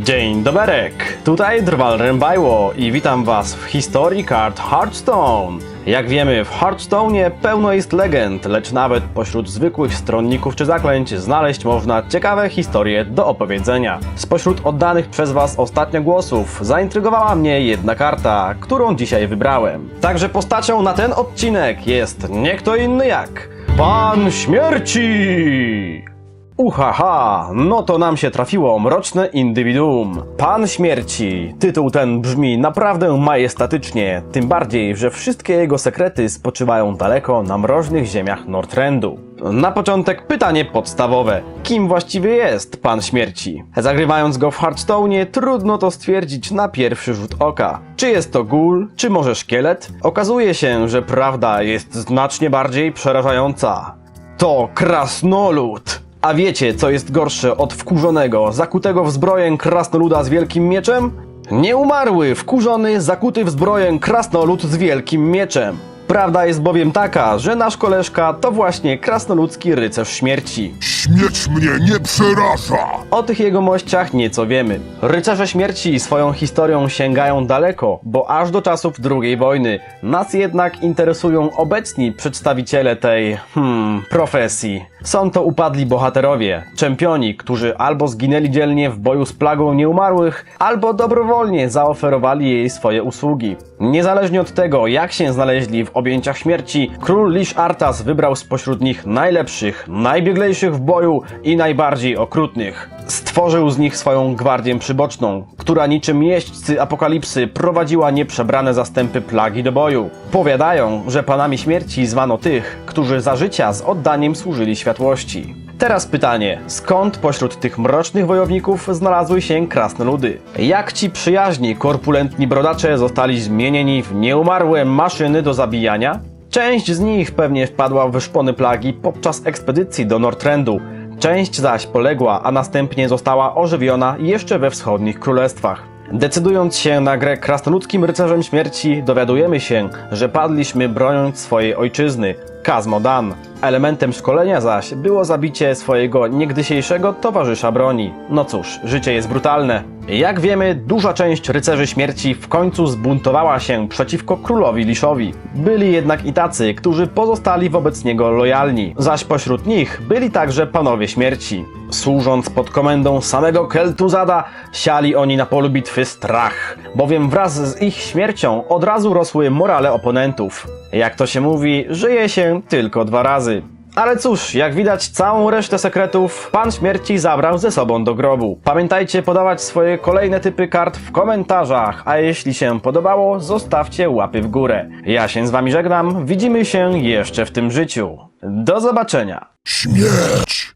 Dzień doberek, tutaj Drwal Rębajło i witam was w historii kart Hearthstone. Jak wiemy, w Hearthstone'ie pełno jest legend, lecz nawet pośród zwykłych stronników czy zaklęć znaleźć można ciekawe historie do opowiedzenia. Spośród oddanych przez was ostatnio głosów zaintrygowała mnie jedna karta, którą dzisiaj wybrałem. Także postacią na ten odcinek jest nie kto inny jak Pan Śmierci! Uhaha, no to nam się trafiło mroczne indywiduum. Pan śmierci. Tytuł ten brzmi naprawdę majestatycznie, tym bardziej, że wszystkie jego sekrety spoczywają daleko na mroźnych ziemiach Northrendu. Na początek pytanie podstawowe. Kim właściwie jest Pan Śmierci? Zagrywając go w Hearthstone trudno to stwierdzić na pierwszy rzut oka. Czy jest to ghoul, czy może szkielet? Okazuje się, że prawda jest znacznie bardziej przerażająca. To krasnolud! A wiecie, co jest gorsze od wkurzonego, zakutego w zbroję krasnoluda z wielkim mieczem? Nieumarły, wkurzony, zakuty w zbroję krasnolud z wielkim mieczem. Prawda jest bowiem taka, że nasz koleżka to właśnie krasnoludzki rycerz śmierci. Śmierć mnie nie przeraża! O tych jego mościach nieco wiemy. Rycerze śmierci swoją historią sięgają daleko, bo aż do czasów II wojny. Nas jednak interesują obecni przedstawiciele tej, hmm, profesji. Są to upadli bohaterowie, czempioni, którzy albo zginęli dzielnie w boju z plagą nieumarłych, albo dobrowolnie zaoferowali jej swoje usługi. Niezależnie od tego, jak się znaleźli w objęciach śmierci, król Lish Artas wybrał spośród nich najlepszych, najbieglejszych w boju i najbardziej okrutnych. Stworzył z nich swoją gwardię przyboczną, która niczym jeźdźcy apokalipsy prowadziła nieprzebrane zastępy plagi do boju. Powiadają, że panami śmierci zwano tych, którzy za życia z oddaniem służyli światłości. Teraz pytanie, skąd pośród tych mrocznych wojowników znalazły się krasnoludy? Jak ci przyjaźni, korpulentni brodacze zostali zmienieni w nieumarłe maszyny do zabijania? Część z nich pewnie wpadła w szpony plagi podczas ekspedycji do Northrendu, część zaś poległa, a następnie została ożywiona jeszcze we wschodnich królestwach. Decydując się na grę krasnoludzkim rycerzem śmierci, dowiadujemy się, że padliśmy broniąc swojej ojczyzny, Kazmodan. Elementem szkolenia zaś było zabicie swojego niegdysiejszego towarzysza broni. No cóż, życie jest brutalne. Jak wiemy, duża część rycerzy śmierci w końcu zbuntowała się przeciwko królowi Liszowi. Byli jednak i tacy, którzy pozostali wobec niego lojalni, zaś pośród nich byli także panowie śmierci. Służąc pod komendą samego Keltuzada, siali oni na polu bitwy strach, bowiem wraz z ich śmiercią od razu rosły morale oponentów. Jak to się mówi, żyje się tylko dwa razy. Ale cóż, jak widać, całą resztę sekretów Pan Śmierci zabrał ze sobą do grobu. Pamiętajcie podawać swoje kolejne typy kart w komentarzach, a jeśli się podobało, zostawcie łapy w górę. Ja się z Wami żegnam, widzimy się jeszcze w tym życiu. Do zobaczenia! Śmierć!